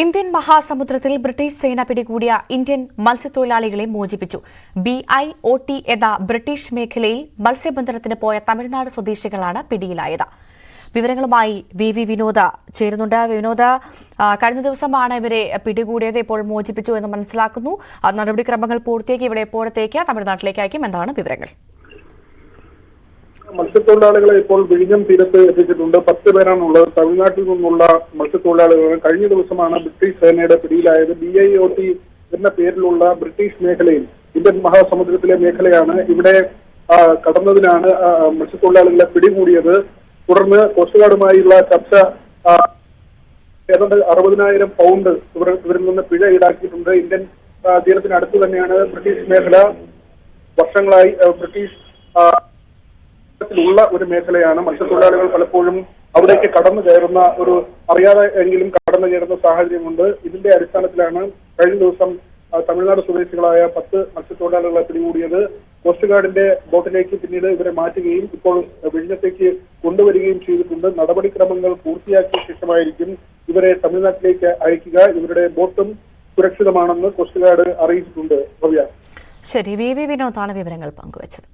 Indian മഹാസമുദ്രത്തിൽ British സേന പിടികൂടിയ Indian മത്സ്യത്തൊഴിലാളികളെ മോചിപ്പിച്ചു. ബി ഐ ഒ ടി എന്ന ബ്രിട്ടീഷ് മേഖലയിൽ മത്സ്യബന്ധനത്തിന് പോയ തമിഴ്നാട് സ്വദേശികളാണ് പിടിയിലായത്. വിവരങ്ങളുമായി വി വി വിനോദ ചേരുന്നുണ്ട്. വിനോദ കഴിഞ്ഞ ദിവസമാണ് ഇവരെ പിടികൂടിയത്. ഇപ്പോൾ മോചിപ്പിച്ചു എന്ന് മനസ്സിലാക്കുന്നു. നടപടിക്രമങ്ങൾ പൂർത്തിയാക്കി ഇവിടെ എപ്പോഴത്തേക്ക്? തമിഴ്നാട്ടിലേക്ക് അയക്കും എന്താണ് വിവരങ്ങൾ? മത്സ്യത്തൊഴിലാളികളെ ഇപ്പോൾ വിഴിഞ്ഞം തീരത്ത് എത്തിച്ചിട്ടുണ്ട്. പത്ത് പേരാണുള്ളത്. തമിഴ്നാട്ടിൽ നിന്നുള്ള മത്സ്യത്തൊഴിലാളികൾ കഴിഞ്ഞ ദിവസമാണ് ബ്രിട്ടീഷ് സേനയുടെ പിടിയിലായത്. ബി ഐ ഒ ടി എന്ന പേരിലുള്ള ബ്രിട്ടീഷ് മേഖലയിൽ ഇന്ത്യൻ മഹാസമുദ്രത്തിലെ മേഖലയാണ്. ഇവിടെ കടന്നതിനാണ് മത്സ്യത്തൊഴിലാളികളെ പിടികൂടിയത്. തുടർന്ന് കോസ്റ്റ് ഗാർഡുമായുള്ള ചർച്ച ഏതാണ്ട് അറുപതിനായിരം പൗണ്ട് ഇവർ ഇവരിൽ നിന്ന് പിഴ ഈടാക്കിയിട്ടുണ്ട്. ഇന്ത്യൻ തീരത്തിനടുത്ത് തന്നെയാണ് ബ്രിട്ടീഷ് മേഖല. വർഷങ്ങളായി ബ്രിട്ടീഷ് ആ, ഒരു മേഖലയാണ് മത്സ്യത്തൊഴിലാളികൾ പലപ്പോഴും അവിടേക്ക് കടന്നു കയറുന്ന ഒരു അറിയാതെ എങ്കിലും കടന്നു കയറുന്ന സാഹചര്യമുണ്ട്. ഇതിന്റെ അടിസ്ഥാനത്തിലാണ് കഴിഞ്ഞ ദിവസം തമിഴ്നാട് സ്വദേശികളായ പത്ത് മത്സ്യത്തൊഴിലാളികളെ പിടികൂടിയത്. കോസ്റ്റ് ഗാർഡിന്റെ ബോട്ടിലേക്ക് പിന്നീട് ഇവരെ മാറ്റുകയും ഇപ്പോൾ വിഴിഞ്ഞത്തേക്ക് കൊണ്ടുവരികയും ചെയ്തിട്ടുണ്ട്. നടപടിക്രമങ്ങൾ പൂർത്തിയാക്കിയ ശേഷമായിരിക്കും ഇവരെ തമിഴ്നാട്ടിലേക്ക് അയക്കുക. ഇവരുടെ ബോട്ടും സുരക്ഷിതമാണെന്ന് കോസ്റ്റ് ഗാർഡ് അറിയിച്ചിട്ടുണ്ട്. ഭവ്യ. ശരി വി വി വിനോദാണ് വിവരങ്ങൾ പങ്കുവച്ചത്.